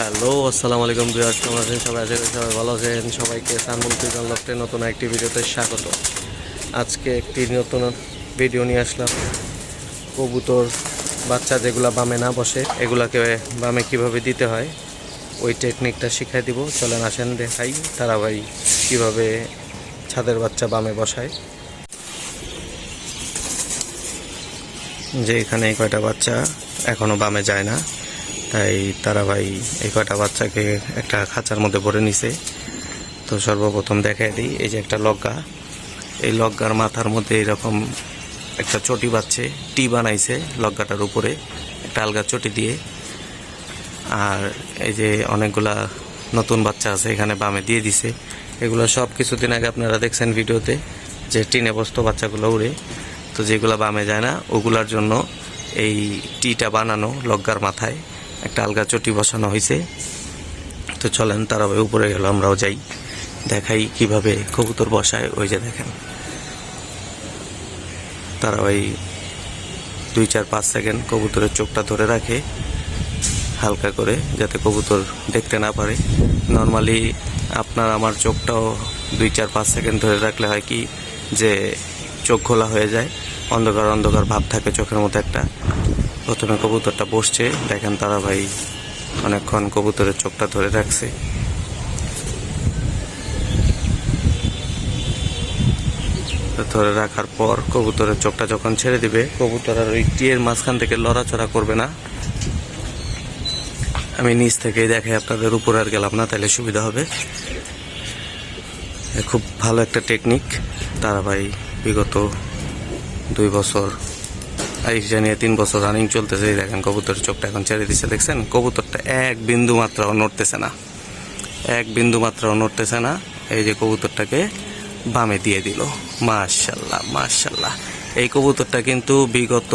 Hello, আসসালামু আলাইকুম বিরাট কেমন আছেন? সবাই করি সবাই ভালো আছেন। সবাইকে সানমুল ফিজান নতুন একটি ভিডিওতে স্বাগত। আজকে একটি নতুন ভিডিও নিয়ে আসলাম। কবুতর বাচ্চা যেগুলো বামে না বসে, এগুলাকে বামে কীভাবে দিতে হয়, ওই টেকনিকটা শিখাই দিব। চলেন আসেন, দেখাই তারা ভাই কীভাবে ছাদের বাচ্চা বামে বসায়। যে এখানে কয়টা বাচ্চা এখনও বামে যায় না। তাই তারা ভাই এই কয়টা বাচ্চাকে একটা খাঁচার মধ্যে ভরে নিছে। তো সর্বপ্রথম দেখাই দিই, এই যে একটা লগ্গা এই লগ্গার মাথার মধ্যে এরকম একটা চটি বাচ্ছে টি বানাইছে লগ্গাটার উপরে, একটা আলগা চটি দিয়ে। আর এই যে অনেকগুলা নতুন বাচ্চা আছে এখানে বামে দিয়ে দিছে। এগুলো সব কিছুদিন আগে আপনারা দেখছেন ভিডিওতে, যে টিনে বস্ত বাচ্চাগুলো উড়ে। তো যেগুলো বামে যায় না, ওগুলার জন্য এই টিটা বানানো লগ্গার মাথায়। একটা আলগা চটি বসানো হয়েছে তো চলেন তারা উপরে গেল, আমরাও যাই। দেখাই কীভাবে কবুতর বসায়, ওই যে দেখেন। তারা ওই দুই চার পাঁচ সেকেন্ড কবুতরের চোখটা ধরে রাখে, হালকা করে, যাতে কবুতর দেখতে না পারে। নর্মালি আপনার আমার চোখটাও দুই চার পাঁচ সেকেন্ড ধরে রাখলে হয় কি, যে চোখ খোলা হয়ে যায়, অন্ধকার অন্ধকার ভাব থাকে চোখের মধ্যে একটা। প্রথমে কবুতরটা বসছে, দেখেন তারা ভাই অনেকক্ষণ কবুতরের চোখটা ধরে রাখছে। ধরে রাখার পর কবুতরের চোখটা যখন ছেড়ে দিবে, কবুতর আর ওই টিয়ের মাঝখান থেকে লড়াচড়া করবে না। আমি নিচ থেকেই দেখে আপনাদের, উপর আর গেলাম না, তাহলে সুবিধা হবে। খুব ভালো একটা টেকনিক। তারা ভাই বিগত দুই বছর আইস জানিয়ে তিন বছর রানিং চলতেছে, এই দেখেন কবুতরের চোখটা এখন ছেড়ে দিচ্ছে দেখছেন? কবুতরটা এক বিন্দু মাত্রাও নড়তেছে না। এক বিন্দু মাত্রাও নড়তেছে না। এই যে কবুতরটাকে বামে দিয়ে দিল। মাশাল্লাহ মাশাল্লাহ এই কবুতরটা কিন্তু বিগত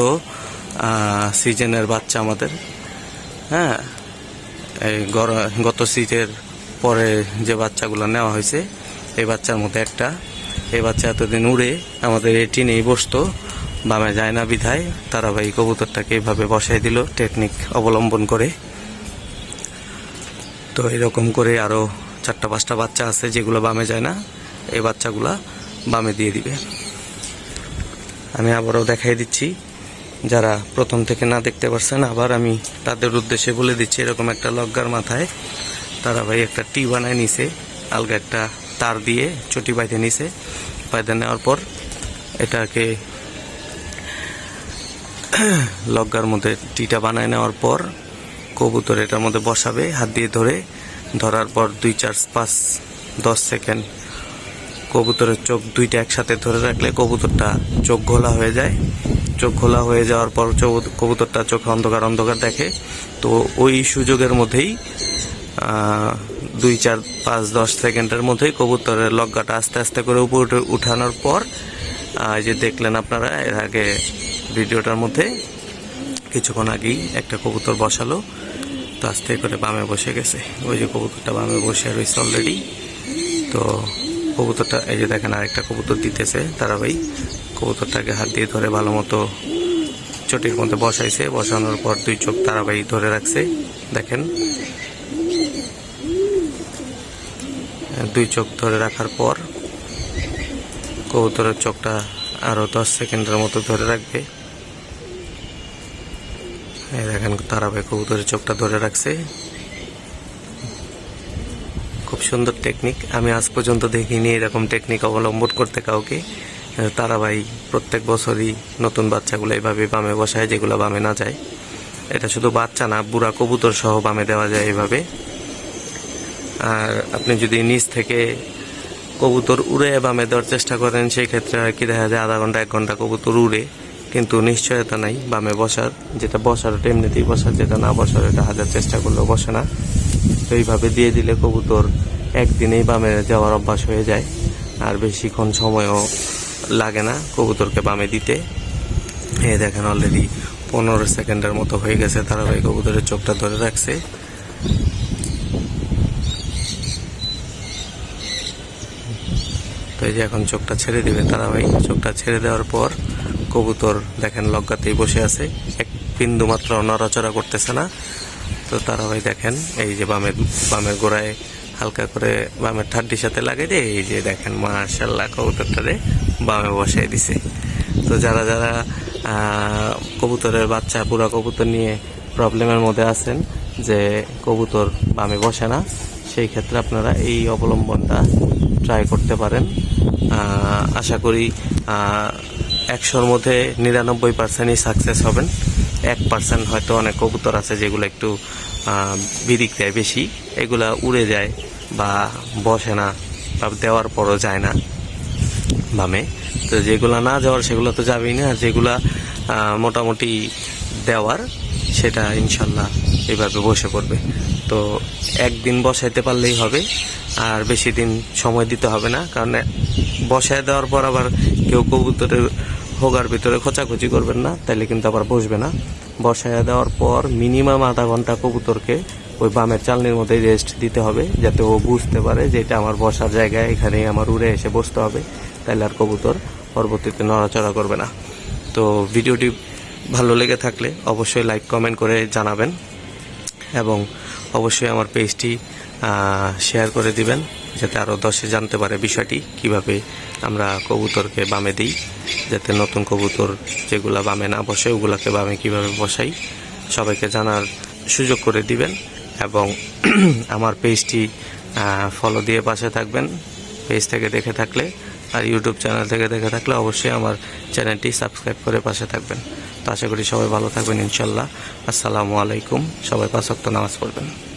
সিজনের বাচ্চা আমাদের। হ্যাঁ? এই গত সিজের পরে যে বাচ্চাগুলো নেওয়া হয়েছে, এই বাচ্চার মধ্যে একটা। এই বাচ্চা এতদিন উড়ে আমাদের এই টিনেই বসতো। বামে যায় না বিধায়। তারা ভাই কবুতরটাকে এভাবে বসাই দিল টেকনিক অবলম্বন করে। তো এরকম করে আরও চারটা পাঁচটা বাচ্চা আছে যেগুলো বামে যায় না। এই বাচ্চাগুলা বামে দিয়ে দিবে। আমি আবারও দেখাই দিচ্ছি। যারা প্রথম থেকে না দেখতে পারছেন, আবার আমি তাদের উদ্দেশ্যে বলে দিচ্ছি, এরকম একটা লগ্গার মাথায় তারা ভাই একটা টি বানায় নিছে, আলগা একটা তার দিয়ে চটি বাইতে নিছে। বাইতে নেওয়ার পর এটাকে লগ্গার মধ্যে টিটা বানায় নেওয়ার পর কবুতর এটার মধ্যে বসাবে, হাত দিয়ে ধরে ধরার পর দুই চার পাঁচ, দশ সেকেন্ড। কবুতরের চোখ দুইটা একসাথে ধরে রাখলে কবুতরটা চোখ ঘোলা হয়ে যায়। চোখ ঘোলা হয়ে যাওয়ার পর কবুতরটা চোখে অন্ধকার অন্ধকার দেখে। তো ওই সুযোগের মধ্যেই দুই চার পাঁচ, দশ সেকেন্ডের মধ্যেই কবুতরের লগ্গাটা আস্তে আস্তে করে উপরে উঠে- উঠানোর পর যে দেখলেন আপনারা, এর আগে ভিডিওটার মধ্যে কিছুক্ষণ আগেই একটা কবুতর বসালো। তো আস্তে করে বামে বসে গেছে। ওই যে কবুতরটা বামে বসে রয়েছে অলরেডি তো কবুতরটা, এই যে দেখেন আরেকটা কবুতর দিতেছে তারা ভাই কবুতরটাকে হাত দিয়ে ধরে ভালো মতো চটির মধ্যে বসাইছে। বসানোর পর দুই চোখ তারাবাই ধরে রাখছে। দেখেন। দুই চোখ ধরে রাখার পর কবুতরের চোখটা আরও দশ সেকেন্ডের মতো ধরে রাখবে। এই দেখেন তারাবাই কবুতরের চোখটা ধরে রাখছে। খুব সুন্দর টেকনিক আমি আজ পর্যন্ত দেখিনি এরকম টেকনিক অবলম্বন করতে কাউকে। আহ, তারা ভাই প্রত্যেক বছরই নতুন বাচ্চাগুলো এইভাবে বামে বসায় যেগুলো বামে না যায়। এটা শুধু বাচ্চা না বুড়া কবুতর সহ বামে দেওয়া যায় এইভাবে আর আপনি যদি নিচ থেকে কবুতর উড়ে বামে দেওয়ার চেষ্টা করেন সেই ক্ষেত্রে আর কি দেখা যায় আধা ঘণ্টা এক ঘণ্টা কবুতর উড়ে। কিন্তু নিশ্চয়তা নাই, বামে বসার, যেটা বসার ওটা এমনিতেই বসার, যেটা না বসার এটা হাজার চেষ্টা করলেও বসে না। তো এইভাবে দিয়ে দিলে কবুতর একদিনেই বামে যাওয়ার অভ্যাস হয়ে যায়, আর বেশিক্ষণ সময়ও লাগে না কবুতরকে বামে দিতে। এ দেখেন অলরেডি পনেরো সেকেন্ডের মতো হয়ে গেছে তারা ধারাবাহিক কবুতরের চোখটা ধরে রাখছে। তো এই যে এখন চোখটা ছেড়ে দিবে ধারাবাহিক, চোখটা ছেড়ে দেওয়ার পর কবুতর দেখেন লজ্জাতেই বসে আছে। এক বিন্দু মাত্র নড়াচড়া করতেছে না। তো তারা ভাই দেখেন, এই যে বামের বামের গোড়ায় হালকা করে বামের ঠাড্ডির সাথে লাগাই দিয়ে, এই যে দেখেন মার্শাল্লাহ কবুতরটারে বামে বসাই দিছে। তো যারা যারা কবুতরের বাচ্চা পুরা কবুতর নিয়ে প্রবলেমের মধ্যে আছেন, যে কবুতর বামে বসে না, সেই ক্ষেত্রে আপনারা এই অবলম্বনটা ট্রাই করতে পারেন। আশা করি একশোর মধ্যে নিরানব্বই পার্সেন্টই সাকসেস হবেন। এক পার্সেন্ট হয়তো অনেক কবুতর আছে যেগুলো একটু বিদিক দেয় বেশি। এগুলা উড়ে যায় বা বসে না বা দেওয়ার পরও যায় না বামে। তো যেগুলা না যাওয়ার সেগুলো তো যাবেই না। আর যেগুলা মোটামুটি দেওয়ার সেটা ইনশাল্লাহ এভাবে বসে পড়বে। তো একদিন বসাইতে পারলেই হবে। আর বেশি দিন সময় দিতে হবে না। কারণ বসায় দেওয়ার পর আবার কেউ কবুতরের হোগার ভিতরে খোঁচাখুচি করবেন না, তাইলে কিন্তু আবার বসবে না। বসায় দেওয়ার পর মিনিমাম আধা ঘণ্টা কবুতরকে ওই বামের চালনির মধ্যে রেস্ট দিতে হবে, যাতে ও বুঝতে পারে যে এটা আমার বসার জায়গায় এখানেই আমার উড়ে এসে বসতে হবে, তাইলে আর কবুতর পরবর্তীতে নড়াচড়া করবে না। তো ভিডিওটি ভালো লেগে থাকলে অবশ্যই লাইক কমেন্ট করে জানাবেন এবং অবশ্যই আমার পেজটি শেয়ার করে দিবেন। যাতে আরও দশে জানতে পারে বিষয়টি, কীভাবে আমরা কবুতরকে বামে দিই, যাতে নতুন কবুতর যেগুলা বামে না বসে, ওগুলাকে বামে কীভাবে বসাই, সবাইকে জানার সুযোগ করে দিবেন। এবং আমার পেজটি ফলো দিয়ে পাশে থাকবেন, পেজ থেকে দেখে থাকলে, আর ইউটিউব চ্যানেল থেকে দেখে থাকলে অবশ্যই আমার চ্যানেলটি সাবস্ক্রাইব করে পাশে থাকবেন। তো আশা করি সবাই ভালো থাকবেন ইনশাল্লাহ। আসসালামু আলাইকুম। সবাই পাঁচ নামাজ পড়বেন।